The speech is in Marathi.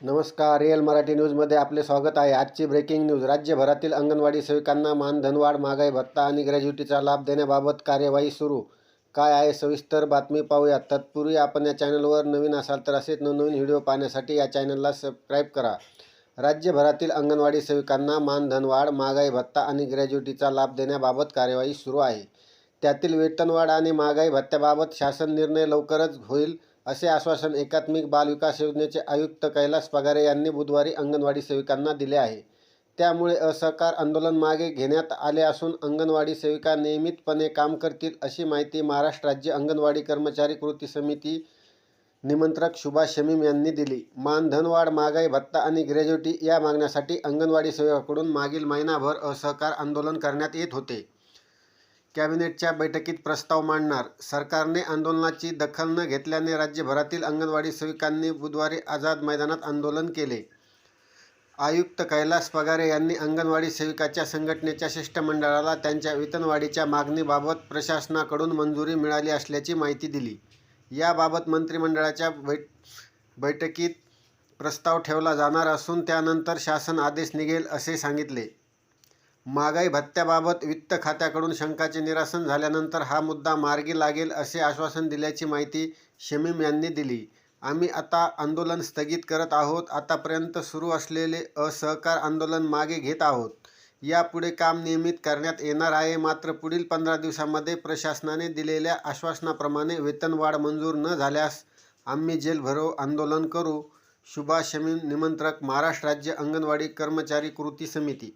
नमस्कार रिअल मराठी न्यूजमध्ये आपले स्वागत आहे. आजची ब्रेकिंग न्यूज राज्यभरातील अंगणवाडी सेविकांना मानधनवाढ महागाई भत्ता आणि ग्रॅज्युटीचा लाभ देण्याबाबत कार्यवाही सुरू. काय आहे सविस्तर बातमी पाहूया तत्पूर्वी आपण या चॅनलवर नवीन असाल तर असेच नवनवीन व्हिडिओ पाहण्यासाठी या चॅनलला सबस्क्राईब करा. राज्यभरातील अंगणवाडी सेविकांना मानधनवाढ महागाई भत्ता आणि ग्रॅज्युटीचा लाभ देण्याबाबत कार्यवाही सुरू आहे. त्यातील वेतनवाढ आणि महागाई भत्त्याबाबत शासन निर्णय लवकरच होईल. असे आश्वासन एकात्मिक बाल विकास योजनेचे आयुक्त कैलास पगारे यांनी बुधवारी अंगणवाडी सेविकांना दिले आहे. त्यामुळे असहकार आंदोलन मागे घेण्यात आले असून अंगणवाडी सेविका नियमितपणे काम करतील अशी माहिती महाराष्ट्र राज्य अंगणवाडी कर्मचारी कृती समिती निमंत्रक सुभाष शमीम यांनी दिली. मानधनवाढ महागाई भत्ता आणि ग्रॅज्युटी या मागण्यासाठी अंगणवाडी सेवकाकडून मागील महिनाभर असहकार आंदोलन करण्यात येत होते. कॅबिनेटच्या बैठकीत प्रस्ताव मांडणार. सरकारने आंदोलनाची दखल न घेतल्याने राज्यभरातील अंगणवाडी सेविकांनी बुधवारी आझाद मैदानात आंदोलन केले. आयुक्त कैलास पगारे यांनी अंगणवाडी सेविकाच्या संघटनेच्या शिष्टमंडळाला त्यांच्या वेतनवाढीच्या मागणीबाबत प्रशासनाकडून मंजुरी मिळाली असल्याची माहिती दिली. याबाबत मंत्रिमंडळाच्या बैठ बैठकीत प्रस्ताव ठेवला जाणार असून त्यानंतर शासन आदेश निघेल असे सांगितले. महागाई भत्त्याबाबत वित्त खात्याकडून शंकाचे निरासन झाल्यानंतर हा मुद्दा मार्गी लागेल असे आश्वासन दिल्याची माहिती शमीम यांनी दिली. आम्ही आता आंदोलन स्थगित करत आहोत. आतापर्यंत सुरू असलेले असहकार आंदोलन मागे घेत आहोत. यापुढे काम नियमित करण्यात येणार आहे. मात्र पुढील पंधरा दिवसांमध्ये प्रशासनाने दिलेल्या आश्वासनाप्रमाणे वेतनवाढ मंजूर न झाल्यास आम्ही जेलभरो आंदोलन करू. सुभाष शमीम निमंत्रक महाराष्ट्र राज्य अंगणवाडी कर्मचारी कृती समिती